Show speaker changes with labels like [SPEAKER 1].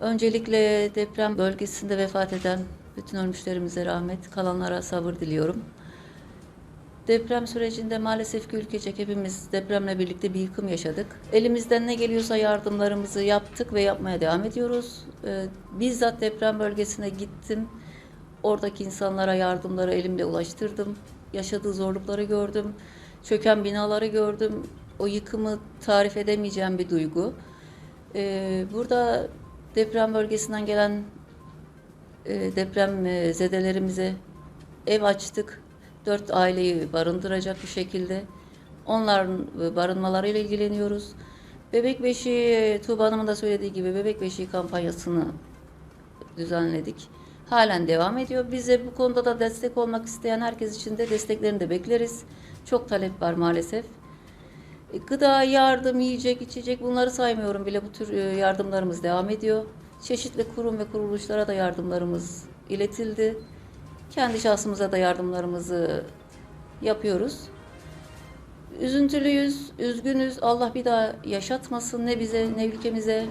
[SPEAKER 1] Öncelikle deprem bölgesinde vefat eden bütün ölmüşlerimize rahmet, kalanlara sabır diliyorum. Deprem sürecinde maalesef ki ülkecek hepimiz depremle birlikte bir yıkım yaşadık. Elimizden ne geliyorsa yardımlarımızı yaptık ve yapmaya devam ediyoruz. Ee, bizzat deprem bölgesine gittim. Oradaki insanlara yardımları elimle ulaştırdım. Yaşadığı zorlukları gördüm. Çöken binaları gördüm. O yıkımı tarif edemeyeceğim bir duygu. Ee, burada deprem bölgesinden gelen e, deprem e, zedelerimize ev açtık. Dört aileyi barındıracak bir şekilde. Onların e, barınmalarıyla ilgileniyoruz. Bebek Beşiği, Tuğba Hanım'ın da söylediği gibi Bebek Beşiği kampanyasını düzenledik. Halen devam ediyor. Bize bu konuda da destek olmak isteyen herkes için de desteklerini de bekleriz. Çok talep var maalesef. E, Gıda, yardım, yiyecek, içecek bunları saymıyorum bile bu tür e, yardımlarımız devam ediyor. Çeşitli kurum ve kuruluşlara da yardımlarımız iletildi. Kendi şahsımıza da yardımlarımızı yapıyoruz. Üzüntülüyüz, üzgünüz. Allah bir daha yaşatmasın ne bize ne ülkemize.